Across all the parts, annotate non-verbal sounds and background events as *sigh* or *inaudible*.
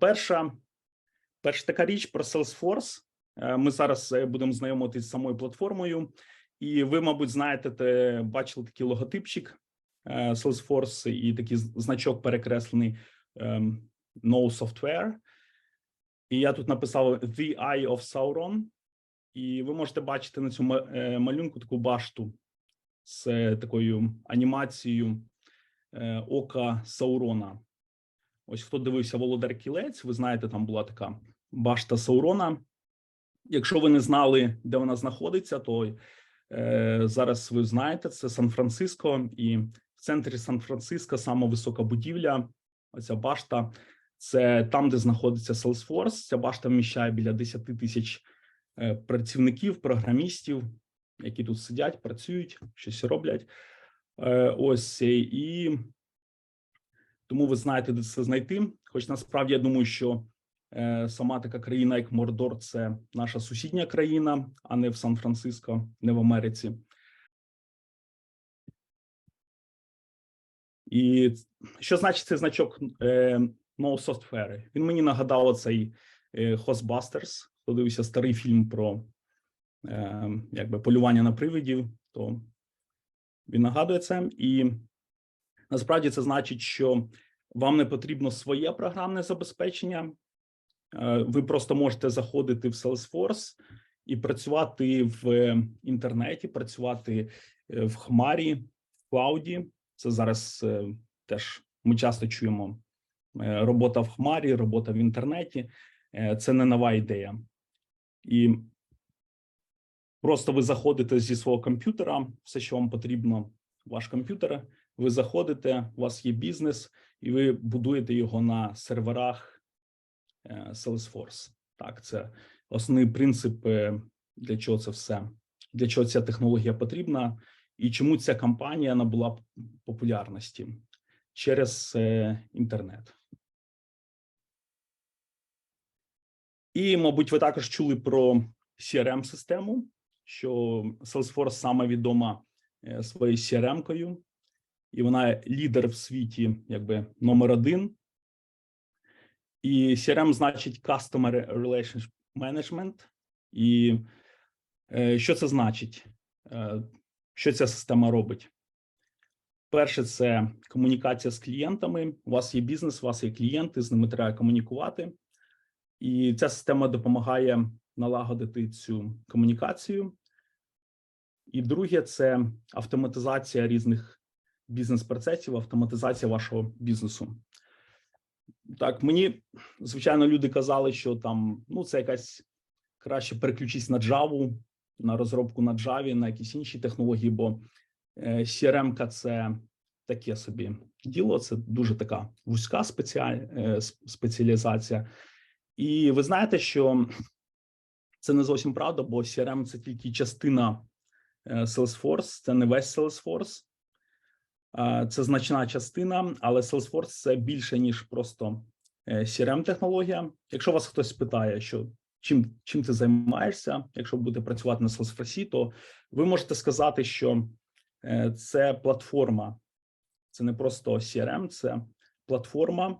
Перша, перша така річ про Salesforce. Е, Ми зараз е, будемо знайомитися з самою платформою, і ви, мабуть, знаєте, те, бачили такий логотипчик е, Salesforce і такий значок перекреслений ем, No Software. І я тут написав The Eye of Sauron. І ви можете бачити на цьому малюнку таку башту з такою анімацією ока Саурона. Ось хто дивився Володар Кілець, ви знаєте, там була така башта Саурона. Якщо ви не знали, де вона знаходиться, то е, зараз ви знаєте, це Сан-Франциско, і в центрі Сан-Франциско сама висока будівля. Оця башта це там, де знаходиться Salesforce. Ця башта вміщає біля 10 тисяч е, працівників, програмістів, які тут сидять, працюють, щось роблять. Е, Ось і тому ви знаєте, де це знайти. Хоч насправді я думаю, що е, сама така країна, як Мордор, це наша сусідня країна, а не в Сан-Франциско, не в Америці. І що значить цей значок е, No Software? Він мені нагадав оцей Hostbusters, хто дивився старий фільм про е, якби полювання на привидів, то він нагадує це. І насправді це значить, що вам не потрібно своє програмне забезпечення. Е, Ви просто можете заходити в Salesforce і працювати в інтернеті, працювати е, в Хмарі, в клауді. Це зараз е, теж ми часто чуємо е, робота в Хмарі, робота в інтернеті. Е, Це не нова ідея. І просто ви заходите зі свого комп'ютера, все, що вам потрібно, ваш комп'ютер. Ви заходите, у вас є бізнес, і ви будуєте його на серверах е, Salesforce. Так, це основний принцип, е, для чого це все, для чого ця технологія потрібна, і чому ця компанія набула популярності через е, інтернет. І, мабуть, ви також чули про crm систему що Salesforce саме відома своєю crm-кою, і вона лідер в світі, якби номер один. І CRM значить Customer Relationship Management. І е, що це значить? Е, що ця система робить? Перше, це комунікація з клієнтами. У вас є бізнес, у вас є клієнти, з ними треба комунікувати. І ця система допомагає налагодити цю комунікацію. І друге, це автоматизація різних бізнес-процесів, автоматизація вашого бізнесу. Так, мені звичайно люди казали, що там ну це якась краще переключись на Java, на розробку на Java, на якісь інші технології, бо е, CRM-ка це таке собі діло, це дуже така вузька е, спеціалізація. І ви знаєте, що це не зовсім правда, бо CRM – це тільки частина е, Salesforce, це не весь Salesforce. Е, Це значна частина, але Salesforce це більше ніж просто crm технологія. Якщо вас хтось питає, що чим чим ти займаєшся, якщо будете працювати на Salesforce, то ви можете сказати, що е, це платформа, це не просто CRM, це платформа,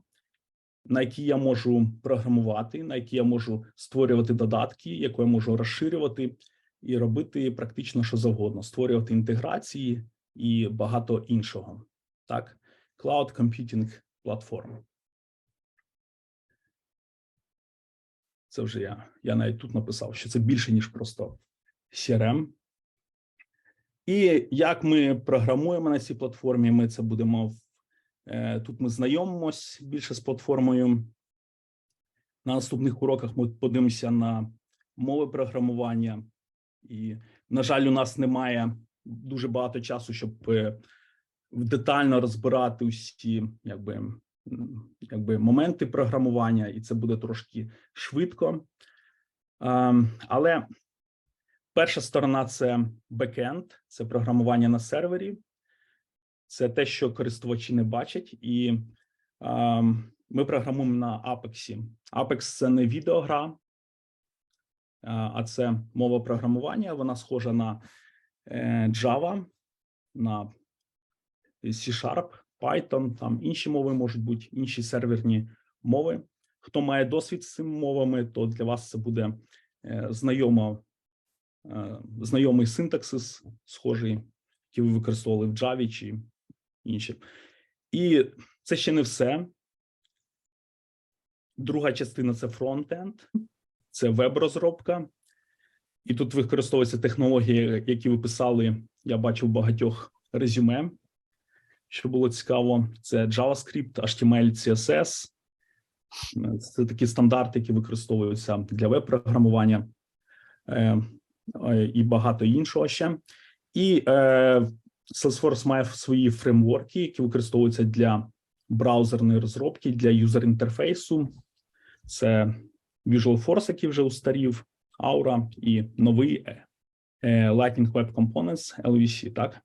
на якій я можу програмувати, на якій я можу створювати додатки, яку я можу розширювати і робити практично що завгодно, створювати інтеграції і багато іншого. Так, Cloud Computing платформа. Це вже я. Я навіть тут написав, що це більше ніж просто CRM. І як ми програмуємо на цій платформі, ми це будемо е, тут. Ми знайомимось більше з платформою. На наступних уроках ми подивимося на мови програмування, і, на жаль, у нас немає дуже багато часу, щоб е, детально розбирати усі, якби якби моменти програмування, і це буде трошки швидко. Але перша сторона це бекенд, це програмування на сервері, це те, що користувачі не бачать, і ми програмуємо на Apex. Apex – це не відеогра, а це мова програмування. Вона схожа на е, Java, на C-Sharp. Python, там інші мови можуть бути, інші серверні мови. хто має досвід з цими мовами, то для вас це буде е, знайомо, е, знайомий синтаксис, схожий, який ви використовували в Java чи інші. І це ще не все. Друга частина це фронтенд, це веб-розробка. І тут використовуються технології, які ви писали. Я бачив багатьох резюме, що було цікаво. Це JavaScript, HTML, CSS. Це такі стандарти, які використовуються для веб-програмування е, і багато іншого ще. І е, Salesforce має свої фреймворки, які використовуються для браузерної розробки, для юзер-інтерфейсу. Це Visual Force, який вже устарів, Aura і новий е, Lightning Web Components LVC, так?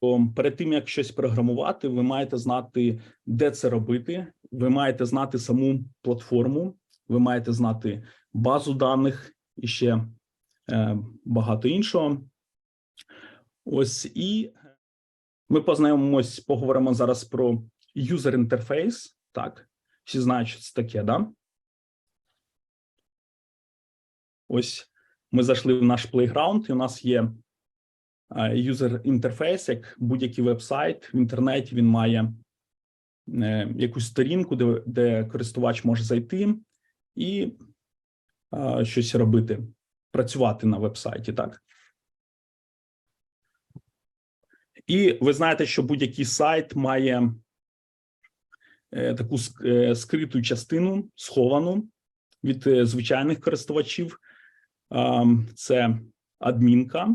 То перед тим, як щось програмувати, ви маєте знати, де це робити. Ви маєте знати саму платформу, ви маєте знати базу даних і ще е, багато іншого. Ось і ми познайомимось, поговоримо зараз про юзер інтерфейс. Так, всі знають, що це таке, да? Ось ми зайшли в наш плейграунд, і у нас є юзер інтерфейс, як будь-який веб-сайт в інтернеті. Він має е, якусь сторінку, де, де користувач може зайти і а, щось робити, працювати на веб-сайті, так. І ви знаєте, що будь-який сайт має е, таку е, скриту частину, сховану від е, звичайних користувачів. Це адмінка.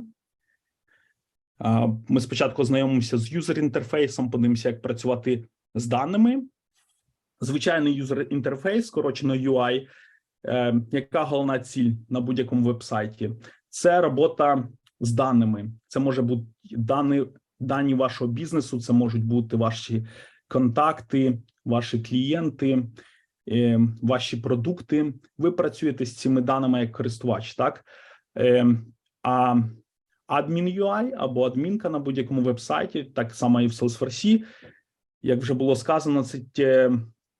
Ми спочатку знайомимося з юзер-інтерфейсом, подивимося, як працювати з даними. Звичайний юзер-інтерфейс, скорочено UI, яка головна ціль на будь-якому веб-сайті? Це робота з даними. Це може бути дані дані вашого бізнесу, це можуть бути ваші контакти, ваші клієнти, е, ваші продукти. Ви працюєте з цими даними як користувач, так? Е, а адмін UI або адмінка на будь-якому вебсайті, так само і в Salesforce, як вже було сказано, це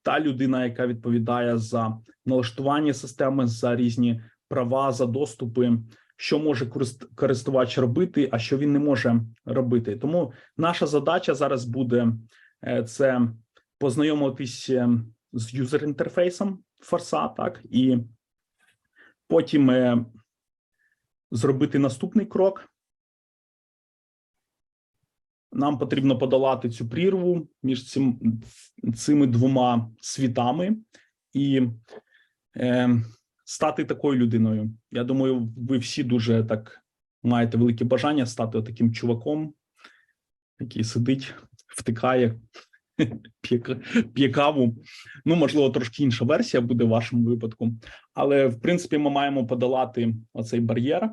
та людина, яка відповідає за налаштування системи, за різні права, за доступи що може користувач робити, а що він не може робити. Тому наша задача зараз буде е, це познайомитись е, з юзер-інтерфейсом форса, так і потім е, зробити наступний крок. Нам потрібно подолати цю прірву між цим, цими двома світами і е, стати такою людиною. Я думаю, ви всі дуже так маєте велике бажання стати таким чуваком, який сидить, втикає, *laughs* п'є каву. Ну, можливо, трошки інша версія буде в вашому випадку, але в принципі ми маємо подолати оцей бар'єр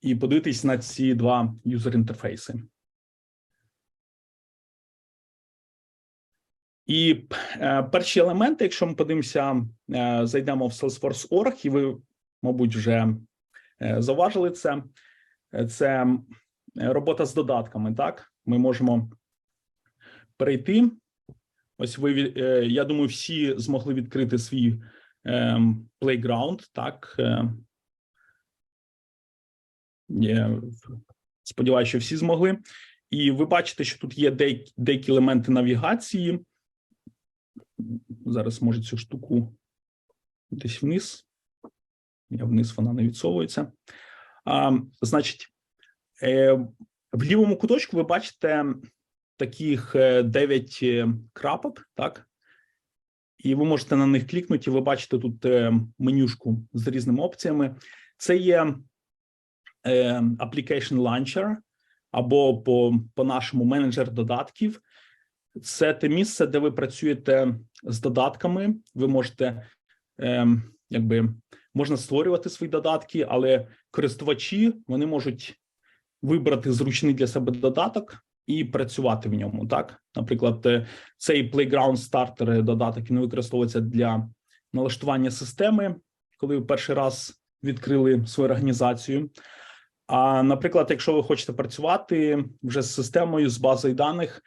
і подивитись на ці два юзер-інтерфейси. І е, перші елементи, якщо ми подивимося, е, зайдемо в Salesforce.org, і ви, мабуть, вже е, зауважили це. Це робота з додатками. Так, ми можемо перейти. Ось ви е, я думаю, всі змогли відкрити свій е, playground, Так е, сподіваюся, що всі змогли. І ви бачите, що тут є деякі, деякі елементи навігації зараз може цю штуку десь вниз. Я вниз вона не відсовується. А, Значить, е, в лівому куточку ви бачите таких 9 е, е, крапок, так? І ви можете на них клікнути, і ви бачите тут е, менюшку з різними опціями. Це є Application Launcher, або по, по менеджер додатків. Це те місце, де ви працюєте з додатками. Ви можете якби можна створювати свої додатки, але користувачі вони можуть вибрати зручний для себе додаток і працювати в ньому. Так, наприклад, е, цей Playground Starter додаток він використовується для налаштування системи, коли ви перший раз відкрили свою організацію. А наприклад, якщо ви хочете працювати вже з системою з базою даних.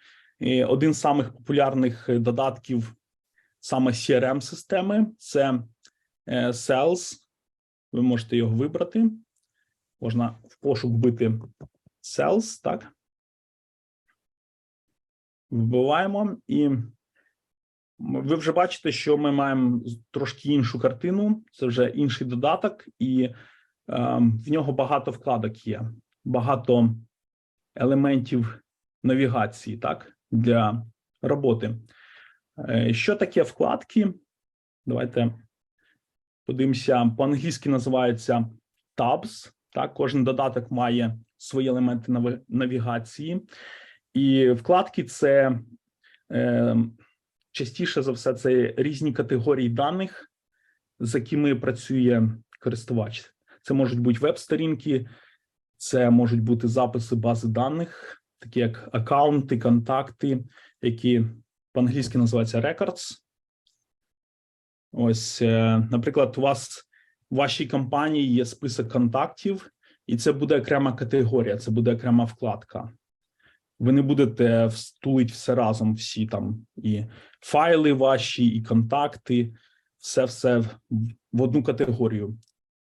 Один з самих популярних додатків саме crm системи це е, Sales. Ви можете його вибрати. Можна в пошук вбити Sales, так. Вбиваємо, і ви вже бачите, що ми маємо трошки іншу картину. Це вже інший додаток, і е, в нього багато вкладок є, багато елементів навігації, так, для роботи. Е, Що таке вкладки? Давайте подивимося. По-англійськи називається Tabs. Так, кожен додаток має свої елементи навігації, і вкладки це е, частіше за все це різні категорії даних, з якими працює користувач. Це можуть бути веб-сторінки, це можуть бути записи бази даних, такі як аккаунти, контакти, які по-англійськи називаються records. Ось, е, наприклад, у вас в вашій компанії є список контактів, і це буде окрема категорія, це буде окрема вкладка. Ви не будете встулити все разом, всі там і файли ваші, і контакти, все все в- одну категорію.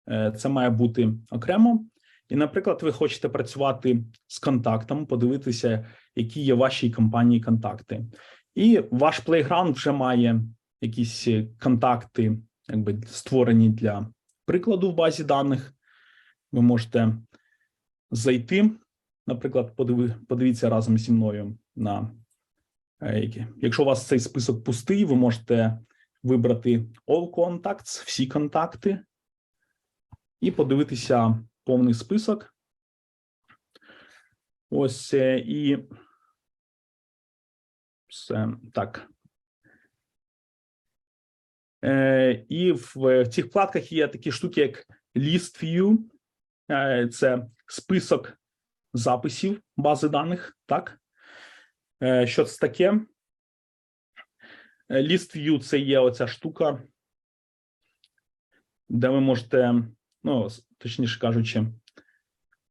Е, Це має бути окремо. І, наприклад, ви хочете працювати з контактом, подивитися, які є вашій компанії контакти. І ваш плейграунд вже має якісь контакти, якби створені для прикладу в базі даних. Ви можете зайти, наприклад, подивіться разом зі мною на е, які. Якщо у вас цей список пустий, ви можете вибрати All Contacts, всі контакти, і подивитися повний список. Ось е, і все так. Е, І в, цих вкладках є такі штуки, як List View, це список записів бази даних. Так, Е, що це таке? Е, List це є оця штука, де ви можете, ну точніше кажучи,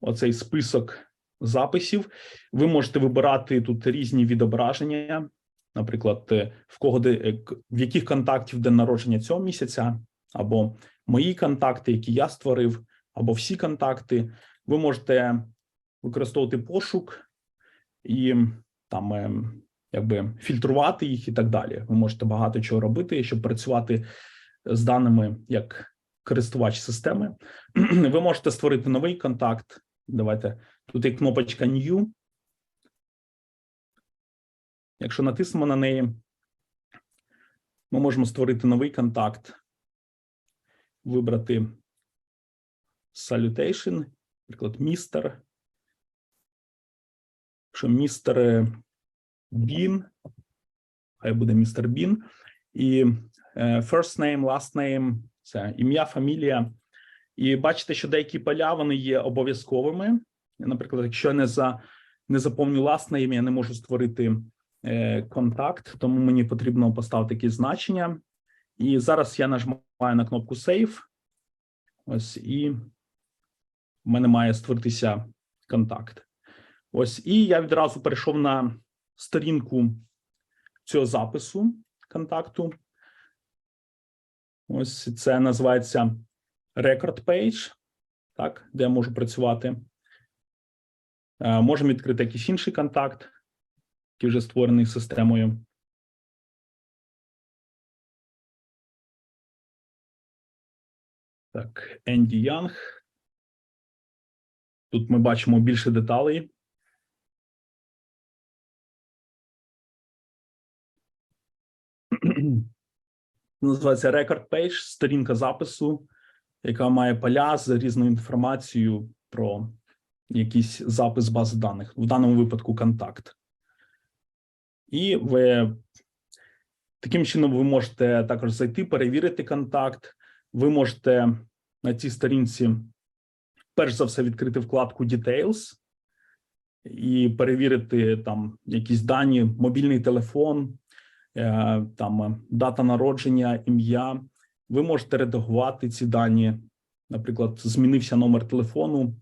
оцей список записів. Ви можете вибирати тут різні відображення, наприклад, е, в кого в яких контактів день народження цього місяця, або мої контакти, які я створив, або всі контакти. Ви можете використовувати пошук і там ем, якби фільтрувати їх і так далі. Ви можете багато чого робити, щоб працювати з даними як користувач системи. *clears throat* Ви можете створити новий контакт. Давайте тут є кнопочка New. Якщо натиснемо на неї, ми можемо створити новий контакт, вибрати salutation, наприклад, містер. Якщо містер е, Бін, хай буде містер Бін, і е, first name, last name – це ім'я, фамілія. І бачите, що деякі поля вони є обов'язковими. Наприклад, якщо я не за не заповню last name, я не можу створити е, контакт, тому мені потрібно поставити якісь значення. І зараз я нажимаю на кнопку Save. Ось і в мене має створитися контакт. Ось, і я відразу перейшов на сторінку цього запису контакту. Ось це називається Record Page, так, де я можу працювати. Е, Можемо відкрити якийсь інший контакт, який вже створений системою. Так, Енді Янг. Тут ми бачимо більше деталей. Називається Record Page, сторінка запису, яка має поля з різною інформацією про якийсь запис бази даних, в даному випадку контакт. І ви таким чином ви можете також зайти, перевірити контакт. Ви можете на цій сторінці, перш за все, відкрити вкладку Details і перевірити там якісь дані, мобільний телефон, там е, дата народження, ім'я. Ви можете редагувати ці дані. Наприклад, змінився номер телефону.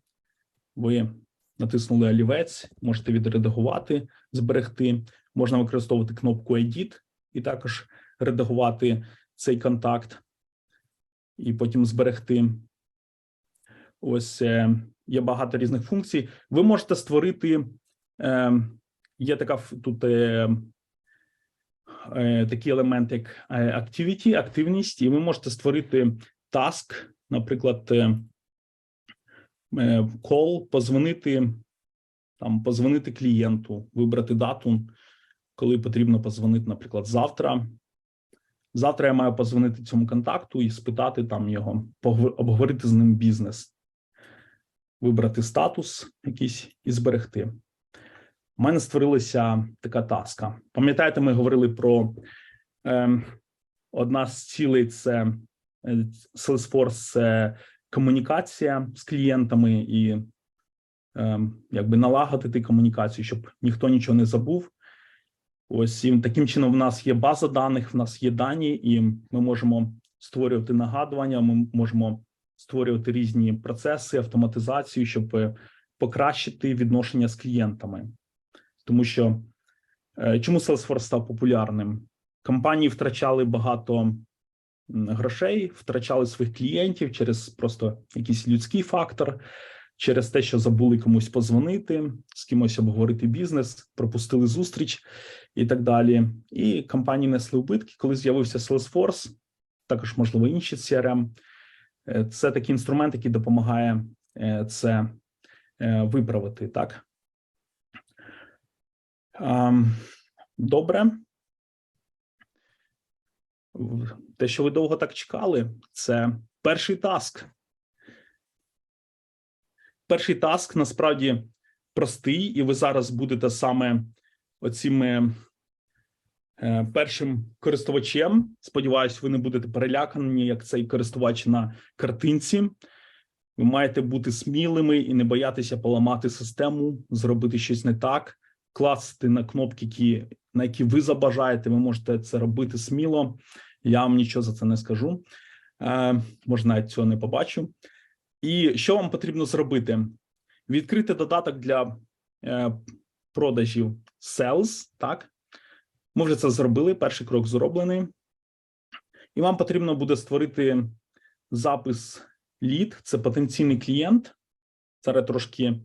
Ви натиснули олівець, можете відредагувати, зберегти. Можна використовувати кнопку Edit і також редагувати цей контакт і потім зберегти. Ось е, є багато різних функцій. Ви можете створити. Е, є така тут е, е, такий елемент, як е, activity, активність, і ви можете створити task, наприклад, е, е, call, позвонити там, позвонити клієнту, вибрати дату, коли потрібно позвонити, наприклад, завтра. Завтра я маю позвонити цьому контакту і спитати там його, обговорити з ним бізнес, вибрати статус якийсь і зберегти. У мене створилася така таска. Пам'ятаєте, ми говорили про е, одна з цілей це е, Salesforce комунікація з клієнтами і е, якби налагодити комунікацію, щоб ніхто нічого не забув. Ось і таким чином, в нас є база даних, в нас є дані, і ми можемо створювати нагадування. Ми можемо створювати різні процеси, автоматизацію, щоб е, покращити відношення з клієнтами. Тому що е, чому Salesforce став популярним? Компанії втрачали багато грошей, втрачали своїх клієнтів через просто якийсь людський фактор, через те, що забули комусь позвонити, з кимось обговорити бізнес, пропустили зустріч і так далі. І компанії несли убитки. Коли з'явився Salesforce, також можливо інші CRM, е, це такий інструмент, який допомагає е, це виправити. Так добре. Те, що ви довго так чекали, це перший таск. Перший таск насправді простий, і ви зараз будете саме оцим е, е, першим користувачем. Сподіваюсь, ви не будете перелякані, як цей користувач на картинці. Ви маєте бути смілими і не боятися поламати систему, зробити щось не так, класти на кнопки, які, на які ви забажаєте. Ви можете це робити сміло. Я вам нічого за це не скажу. Е, може, навіть цього не побачу. І що вам потрібно зробити? Відкрити додаток для е, продажів Sales, так? Ми вже це зробили. Перший крок зроблений. І вам потрібно буде створити запис лід. Це потенційний клієнт. Зараз трошки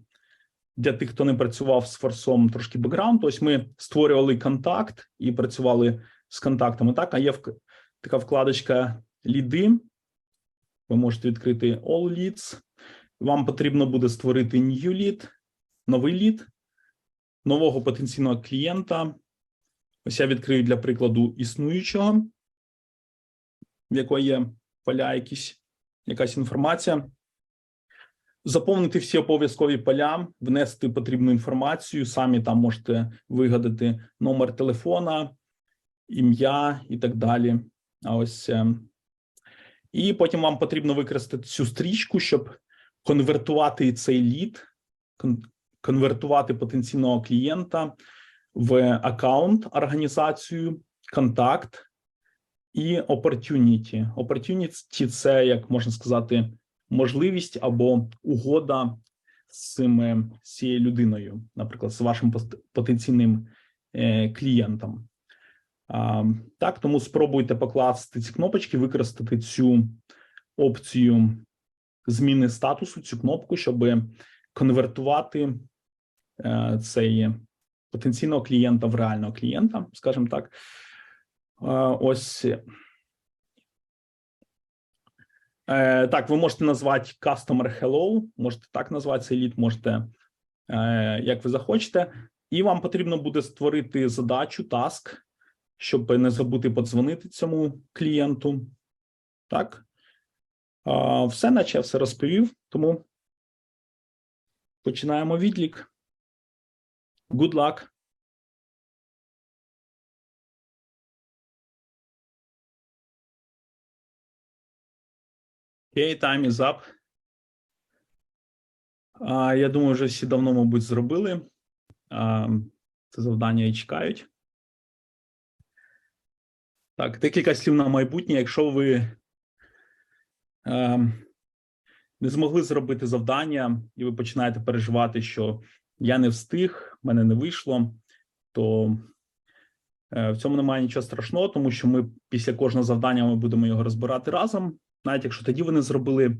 для тих, хто не працював з форсом, трошки бекграунд. Ось ми створювали контакт і працювали з контактами. Так, а є така вкладочка ліди. Ви можете відкрити All Leads. Вам потрібно буде створити New Lead, новий лід, нового потенційного клієнта. Ось я відкрию для прикладу існуючого, в якої є поля якісь, якась інформація. Заповнити всі обов'язкові поля, внести потрібну інформацію. Самі там можете вигадати номер телефона, ім'я і так далі. А ось е, і потім вам потрібно використати цю стрічку, щоб конвертувати цей лід, конвертувати потенційного клієнта в аккаунт, організацію, контакт і opportunity. Opportunity – це, як можна сказати, можливість або угода з цим, з цією людиною, наприклад, з вашим потенційним е, клієнтом. Так, тому спробуйте покласти ці кнопочки, використати цю опцію зміни статусу, цю кнопку, щоб конвертувати е, цей потенційного клієнта в реального клієнта, скажімо так. Ось е, так, ви можете назвати Customer Hello, можете так назвати цей лід, можете е, як ви захочете, і вам потрібно буде створити задачу, таск, щоб не забути подзвонити цьому клієнту. Так, все, наче я все розповів, тому починаємо відлік. Good luck! Окей, time is up. А, я думаю, вже всі давно, мабуть, зробили. А, це завдання і чекають. Так, декілька слів на майбутнє. Якщо ви е, не змогли зробити завдання, і ви починаєте переживати, що я не встиг, в мене не вийшло, то Е, В цьому немає нічого страшного, тому що ми після кожного завдання ми будемо його розбирати разом. Навіть якщо тоді ви не зробили,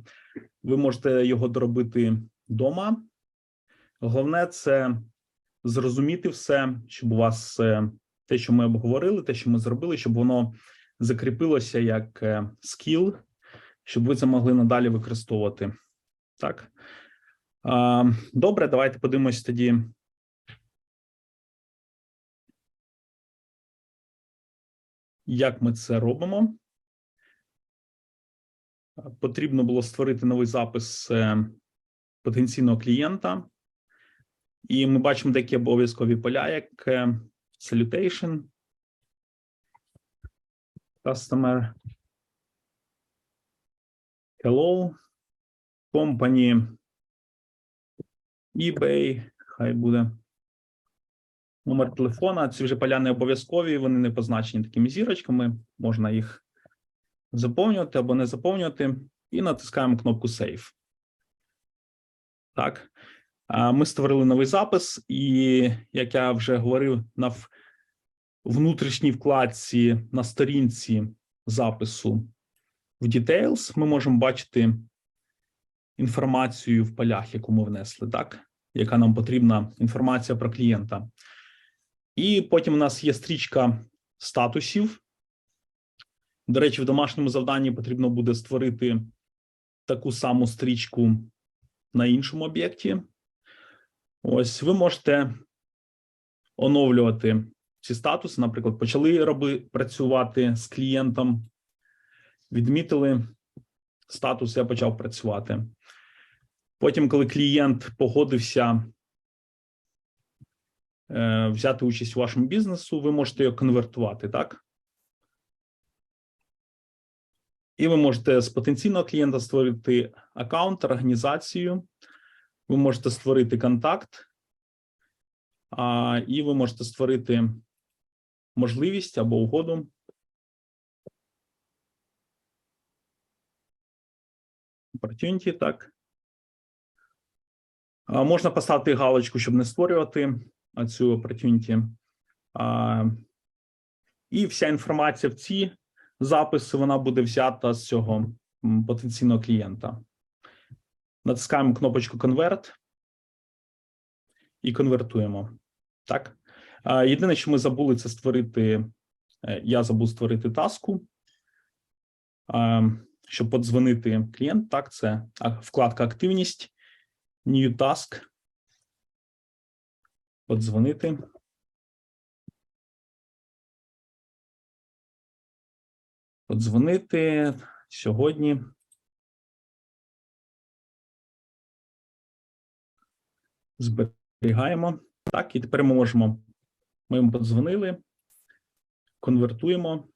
ви можете його доробити вдома. Головне це зрозуміти все, щоб у вас е, те, що ми обговорили, те, що ми зробили, щоб воно закріпилося як е, скіл, щоб ви це могли надалі використовувати. Так. Добре, давайте подивимось тоді. Як ми це робимо? Потрібно було створити новий запис е, потенційного клієнта. І ми бачимо деякі обов'язкові поля, як е, salutation, customer, hello, company, eBay, хай буде. Номер телефона. Ці вже поля не обов'язкові, вони не позначені такими зірочками. Можна їх заповнювати або не заповнювати. І натискаємо кнопку Save. Так. Ми створили новий запис, і як я вже говорив, на внутрішній вкладці на сторінці запису в Details ми можемо бачити інформацію в полях, яку ми внесли, так, яка нам потрібна інформація про клієнта. І потім у нас є стрічка статусів. До речі, в домашньому завданні потрібно буде створити таку саму стрічку на іншому об'єкті. Ось ви можете оновлювати ці статуси. Наприклад, почали роби, працювати з клієнтом, відмітили статус, я почав працювати. Потім, коли клієнт погодився е, взяти участь у вашому бізнесу, ви можете його конвертувати, так? І ви можете з потенційного клієнта створити аккаунт, організацію. Ви можете створити контакт, а, і ви можете створити можливість або угоду. Opportunity, так. А, можна поставити галочку, щоб не створювати цю opportunity. А, і вся інформація в ці записи вона буде взята з цього потенційного клієнта. Натискаємо кнопочку Convert і конвертуємо. Так. Єдине, що ми забули, це створити. е, Я забув створити таску, щоб подзвонити клієнт. Так, це вкладка Активність, New Task. Подзвонити. Подзвонити сьогодні. Зберігаємо. Так, і тепер ми можемо. Ми йому подзвонили, конвертуємо.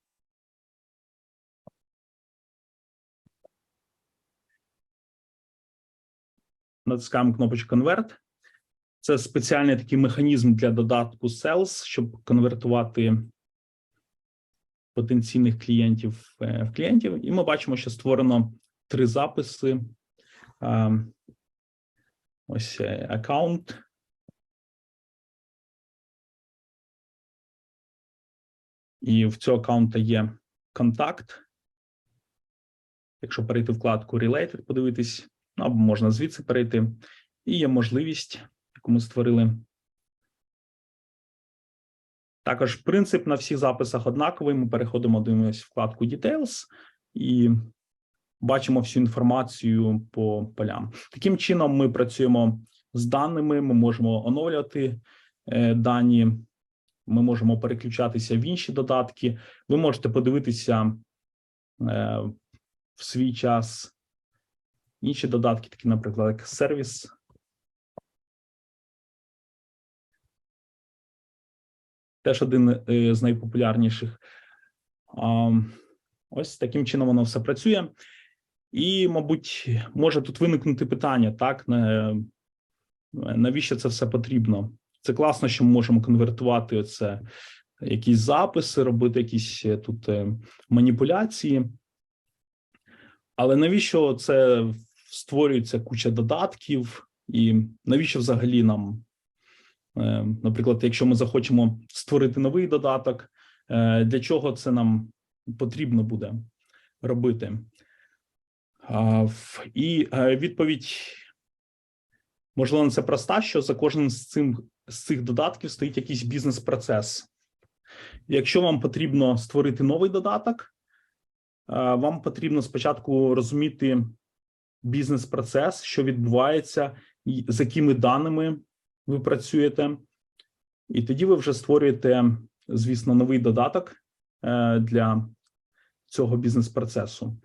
Натискаємо кнопочку конверт. Це спеціальний такий механізм для додатку Sales, щоб конвертувати потенційних клієнтів е, в клієнтів. І ми бачимо, що створено три записи. Ось е, аккаунт. І в цього аккаунта є контакт. Якщо перейти в вкладку Related, подивитись, ну, або можна звідси перейти. І є можливість, яку ми створили. Також принцип на всіх записах однаковий. Ми переходимо, дивимося вкладку Details і бачимо всю інформацію по полям. Таким чином, ми працюємо з даними, ми можемо оновлювати е, дані, ми можемо переключатися в інші додатки. Ви можете подивитися е, в свій час інші додатки, такі, наприклад, як сервіс. Теж один е, з найпопулярніших. Ось таким чином воно все працює. І, мабуть, може тут виникнути питання: так навіщо це все потрібно? Це класно, що ми можемо конвертувати оце, якісь записи, робити якісь е, тут е, маніпуляції. Але навіщо це створюється куча додатків, і навіщо взагалі нам, наприклад, якщо ми захочемо створити новий додаток, Е, Для чого це нам потрібно буде робити? І е, відповідь можливо, це проста, що за кожним з цим з цих додатків стоїть якийсь бізнес-процес. Якщо вам потрібно створити новий додаток, е, вам потрібно спочатку розуміти бізнес-процес, що відбувається, з якими даними ви працюєте, і тоді ви вже створюєте, звісно, новий додаток е, для цього бізнес-процесу.